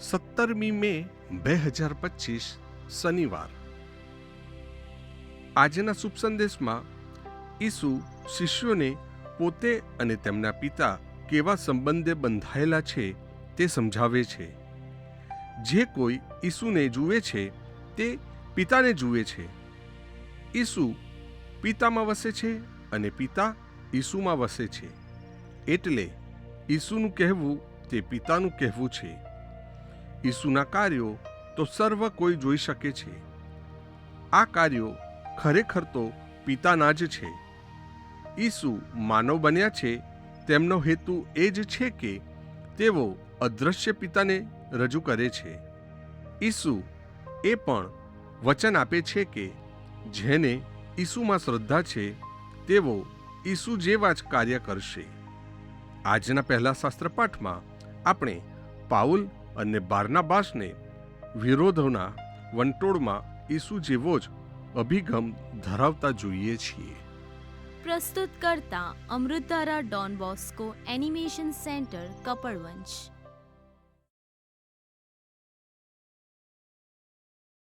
સત્તરમી મે બે હજાર પચીસ શનિવાર આજના શુભ સંદેશમાં ઈસુ શિષ્યોને પોતે અને તેમના પિતા કેવા સંબંધે બંધાયેલા છે તે સમજાવે છે. જે કોઈ ઈસુને જુએ છે તે પિતાને જુએ છે. ઈસુ પિતામાં વસે છે અને પિતા ઈસુમાં વસે છે. એટલે ઈસુનું કહેવું તે પિતાનું કહેવું છે. ઈસુના કાર્યો તો સર્વ કોઈ જોઈ શકે છે. આ કાર્યો ખરેખર તો પિતાના જ છે. ઈસુ માનવ બન્યા છે, તેમનો હેતુ એ જ છે કે તેઓ અદૃશ્ય પિતાને રજૂ કરે છે. ઈસુ એ પણ વચન આપે છે કે જેને ઈસુમાં શ્રદ્ધા છે, તેઓ ઈસુ જેવા જ કાર્ય કરશે. આજના પહેલા શાસ્ત્ર પાઠમાં આપણે પાઉલ અને બારનાબાસને વિરોધોના વંટોળમાં ઈસુ જેવો જ અભિગમ ધરાવતા જોઈએ છીએ. પ્રસ્તુત કરતા Amritdhara Don Bosco animation centre Kapadvanj.